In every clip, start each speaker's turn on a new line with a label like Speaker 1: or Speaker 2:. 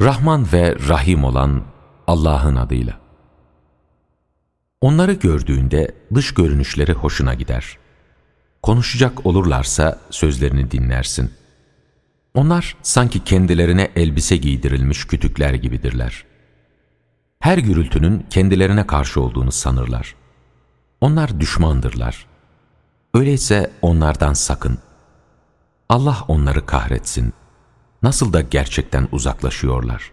Speaker 1: Rahman ve Rahim olan Allah'ın adıyla. Onları gördüğünde dış görünüşleri hoşuna gider. Konuşacak olurlarsa sözlerini dinlersin. Onlar sanki kendilerine elbise giydirilmiş kütükler gibidirler. Her gürültünün kendilerine karşı olduğunu sanırlar. Onlar düşmandırlar. Öyleyse onlardan sakın. Allah onları kahretsin. Nasıl da gerçekten uzaklaşıyorlar.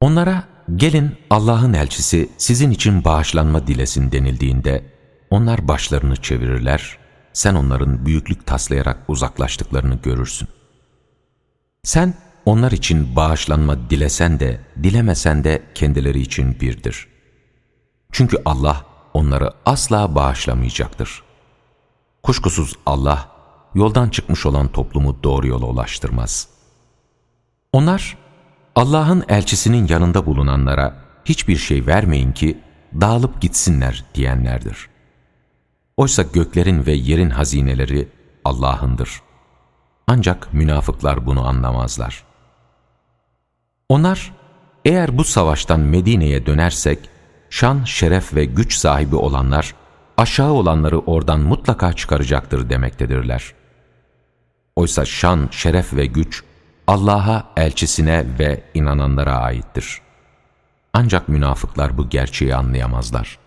Speaker 1: Onlara gelin Allah'ın elçisi sizin için bağışlanma dilesin denildiğinde onlar başlarını çevirirler, sen onların büyüklük taslayarak uzaklaştıklarını görürsün. Sen onlar için bağışlanma dilesen de dilemesen de kendileri için birdir. Çünkü Allah onları asla bağışlamayacaktır. Kuşkusuz Allah yoldan çıkmış olan toplumu doğru yola ulaştırmaz. Onlar Allah'ın elçisinin yanında bulunanlara hiçbir şey vermeyin ki dağılıp gitsinler diyenlerdir. Oysa göklerin ve yerin hazineleri Allah'ındır. Ancak münafıklar bunu anlamazlar. Onlar, eğer bu savaştan Medine'ye dönersek, şan, şeref ve güç sahibi olanlar, aşağı olanları oradan mutlaka çıkaracaktır demektedirler. Oysa şan, şeref ve güç, Allah'a, elçisine ve inananlara aittir. Ancak münafıklar bu gerçeği anlayamazlar.